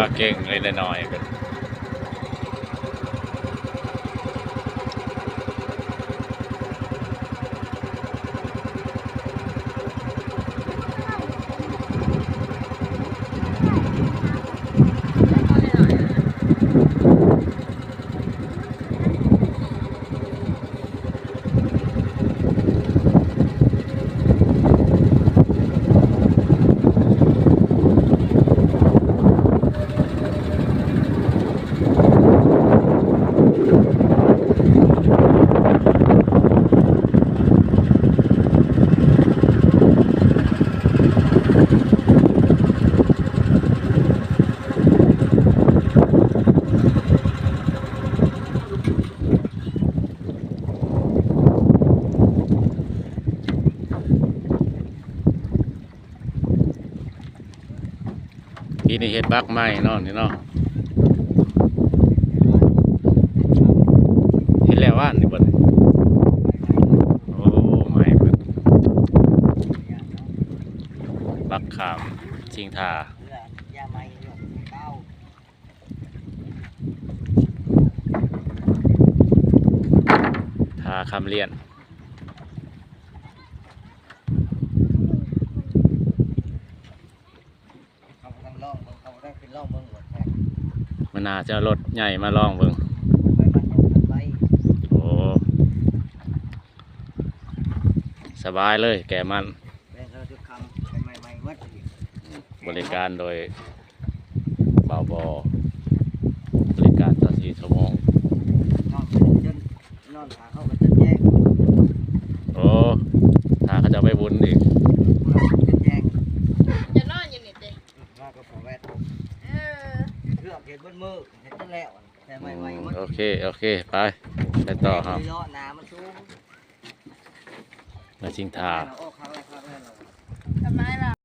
ก็เก่งเลยหน่อยๆ พี่นี่เฮ็ดบักใหม่เนาะนี่เนาะเฮ็ดแล้วว่านี่บ่โอ้ใหม่เบิดบักขามชิงทาเรือยาไม้ยกเก้าทาคำเลียน เขาก็ต้อง ล่องเบิ่งเขาได้เป็นล่องเบิ่งหมดแท้มันน่าจะเอารถใหญ่มาลองเบิ่งไปมันยกกันไว้โอ้สบายเลย แกมันเป็นเราทุกคำเป็นใหม่ๆวัดอีกบริการโดยเบาบอบริการต่อสี่ชั่วโมงนอนจนนอนขาเขาะแจ้ง โอ้ถ้าเขาจะไปบุญอีก เราจะแจ้ง จะนอนอยู่นี่เด้ว่าก็ขอแวดเออเครื่องเห็นบนมือเห็นตั้งแล้วแต่อืใหม่มๆวัดโอเค โอเค ไปไปต่อครับเลาะน้ำมันสูงมาชิงทาโอ้เขาแล้วเขาแล้วทำไมล่ะ